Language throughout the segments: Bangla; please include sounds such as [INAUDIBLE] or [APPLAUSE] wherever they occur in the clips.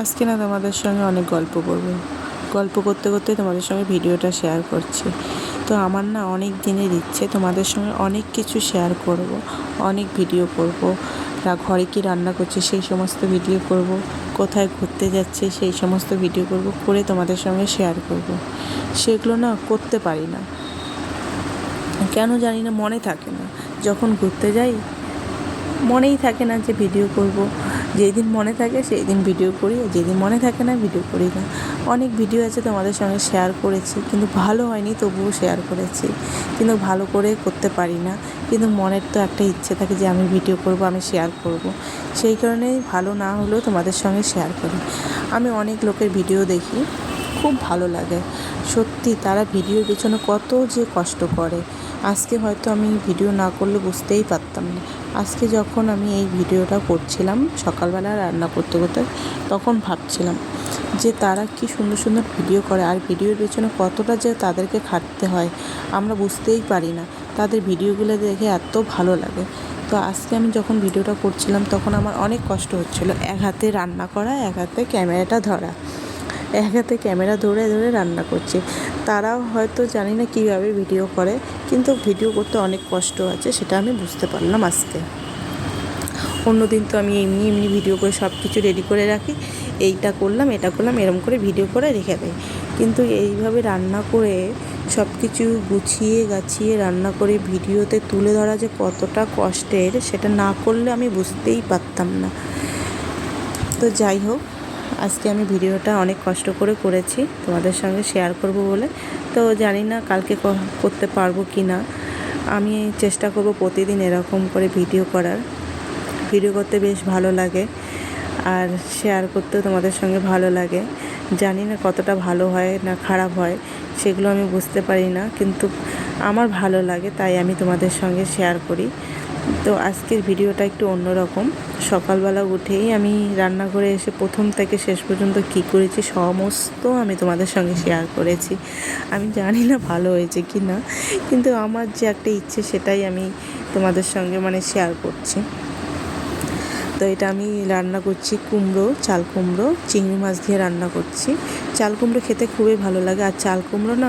আজকে না তোমাদের সঙ্গে অনেক গল্প করব। গল্প করতে করতে তোমাদের সঙ্গে ভিডিওটা শেয়ার করছি। তো আমার না অনেক দিনের ইচ্ছে তোমাদের সঙ্গে অনেক কিছু শেয়ার করব, অনেক ভিডিও করব। ঘরে কি রান্না করছে সেই সমস্ত ভিডিও করব, কোথায় ঘুরতে যাচ্ছে সেই সমস্ত ভিডিও করব, করে তোমাদের সঙ্গে শেয়ার করব। সেগুলো না করতে পারি না। কেন জানি না, মনে থাকে না। যখন ঘুরতে যাই, মনেই থাকে না যে ভিডিও করব। যেই দিন মনে থাকে সেই দিন ভিডিও করি, আর যেদিন মনে থাকে না ভিডিও করি না। অনেক ভিডিও আছে তোমাদের সঙ্গে শেয়ার করেছি, কিন্তু ভালো হয়নি, তবুও শেয়ার করেছি। কিন্তু ভালো করে করতে পারি না। কিন্তু মনের তো একটা ইচ্ছে থাকে যে আমি ভিডিও করব, আমি শেয়ার করব। সেই কারণেই ভালো না হলেও তোমাদের সঙ্গে শেয়ার করি। আমি অনেক লোকের ভিডিও দেখি, খুব ভালো লাগে। সত্যি তারা ভিডিওর পেছনে কত যে কষ্ট করে। আজকে হয়তো আমি ভিডিও না করলে বুঝতেই পারতাম না। আজকে যখন আমি এই ভিডিওটা করছিলাম, সকালবেলা রান্না করতে করতে, তখন ভাবছিলাম যে তারা কি সুন্দর সুন্দর ভিডিও করে, আর ভিডিওর পেছনে কতটা যে তাদেরকে খাটতে হয়, আমরা বুঝতেই পারি না। তাদের ভিডিওগুলো দেখে এত ভালো লাগে। তো আজকে আমি যখন ভিডিওটা করছিলাম, তখন আমার অনেক কষ্ট হচ্ছিল। এক হাতে রান্না করা, এক হাতে ক্যামেরাটা ধরা। এক হাতে ক্যামেরা ধরে ধরে রান্না করছে। তারাও হয়তো জানি না কীভাবে ভিডিও করে, কিন্তু ভিডিও করতে অনেক কষ্ট আছে, সেটা আমি বুঝতে পারলাম আজকে। অন্য দিন তো আমি এমনি এমনি ভিডিও করে সব কিছু রেডি করে রাখি। এইটা করলাম, এটা করলাম, এরম করে ভিডিও করে রেখে দেয়। কিন্তু এইভাবে রান্না করে সব কিছু গুছিয়ে গাছিয়ে রান্না করে ভিডিওতে তুলে ধরা যে কতটা কষ্টের, সেটা না করলে আমি বুঝতেই পারতাম না। তো যাই হোক আজকে আমি ভিডিওটা অনেক কষ্ট করে করেছি, তোমাদের সঙ্গে শেয়ার করব বলে। তো জানি না কালকে করতে পারব কি না। আমি চেষ্টা করব প্রতিদিন এরকম করে ভিডিও করার। ভিডিও করতে বেশ ভালো লাগে আর শেয়ার করতেও তোমাদের সঙ্গে ভালো লাগে। জানি না কতটা ভালো হয় না খারাপ হয়, সেগুলো আমি বুঝতে পারি না, কিন্তু আমার ভালো লাগে, তাই আমি তোমাদের সঙ্গে শেয়ার করি। তো আজকের ভিডিওটা একটু অন্যরকম। সকালবেলা উঠেই আমি রান্নাঘরে এসে প্রথম থেকে শেষ পর্যন্ত কি করেছি সমস্ত আমি তোমাদের সঙ্গে শেয়ার করেছি। আমি জানি না ভালো হয়েছে কি না, কিন্তু আমার যে একটা ইচ্ছে সেটাই আমি তোমাদের সঙ্গে মানে শেয়ার করছি। তো এটা আমি রান্না করছি কুমড়ো, চাল কুমড়ো, চিংড়ি মাছ দিয়ে রান্না করছি। চাল কুমড়ো খেতে খুবই ভালো লাগে, আর চাল কুমড়ো না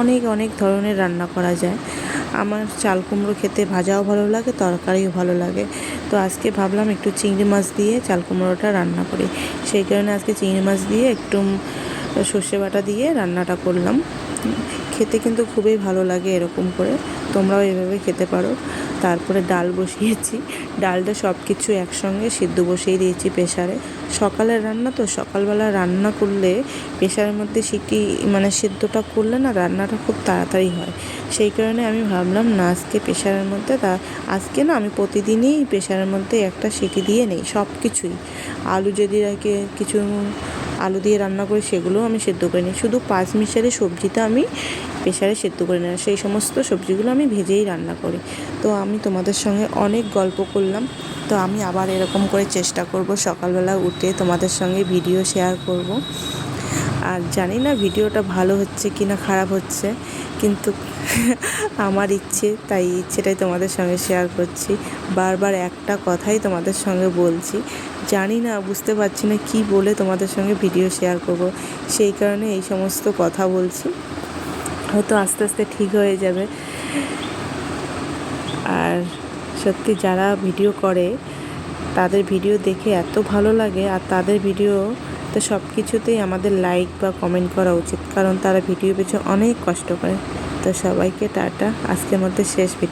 অনেক অনেক ধরনের রান্না করা যায়। আমার চাল কুমড়ো খেতে ভাজাও ভালো লাগে, তরকারিও ভালো লাগে। তো আজকে ভাবলাম একটু চিংড়ি মাছ দিয়ে চাল কুমড়োটা রান্না করি। সেই কারণে আজকে চিংড়ি মাছ দিয়ে একটু সর্ষে বাটা দিয়ে রান্নাটা করলাম। খেতে কিন্তু খুবই ভালো লাগে এরকম করে। তোমরাও এভাবে খেতে পারো। তারপরে ডাল বসিয়েছি। ডালটা সব কিছু একসঙ্গে সিদ্ধ বসিয়ে দিয়েছি প্রেশারে সকালের রান্না তো, সকালবেলা রান্না করলে প্রেশারের মধ্যে সিটি মানে সিদ্ধটা করলে না রান্নাটা খুব তাড়াতাড়ি হয়। সেই কারণে আমি ভাবলাম, না, আজকে প্রেশারের মধ্যে তা, আজকে না আমি প্রতিদিনই প্রেশারের মধ্যে একটা সিটি দিয়ে নেই সব কিছুই আলু যদি রাখে, কিছু আলু দিয়ে রান্না করি, সেগুলোও আমি সেদ্ধ করে নিই। শুধু পাঁচ মিশালি সবজিটা আমি প্রেশারে সেদ্ধ করে নেওয়া। সেই সমস্ত সবজিগুলো আমি ভেজেই রান্না করি। তো আমি তোমাদের সঙ্গে অনেক গল্প করলাম। তো আমি আবার এরকম করে চেষ্টা করব সকালবেলা উঠে তোমাদের সঙ্গে ভিডিও শেয়ার করব। আর জানি না ভিডিওটা ভালো হচ্ছে কি না খারাপ হচ্ছে, কিন্তু [LAUGHS] আমার ইচ্ছে, তাই ইচ্ছেটাই তোমাদের সঙ্গে শেয়ার করছি। বারবার একটা কথাই তোমাদের সঙ্গে বলছি। জানি না, বুঝতে পারছি না কি বলে তোমাদের সঙ্গে ভিডিও শেয়ার করব। সেই কারণে এই সমস্ত কথা বলছি। হয়তো আস্তে আস্তে ঠিক হয়ে যাবে। আর সত্যি যারা ভিডিও করে, তাদের ভিডিও দেখে এত ভালো লাগে, আর তাদের ভিডিও তো সব কিছুতেই আমাদের লাইক বা কমেন্ট করা উচিত, কারণ তারা ভিডিও পিছু অনেক কষ্ট করে। তো সবাইকে টাটা, আজকের মধ্যে শেষ ভিডিও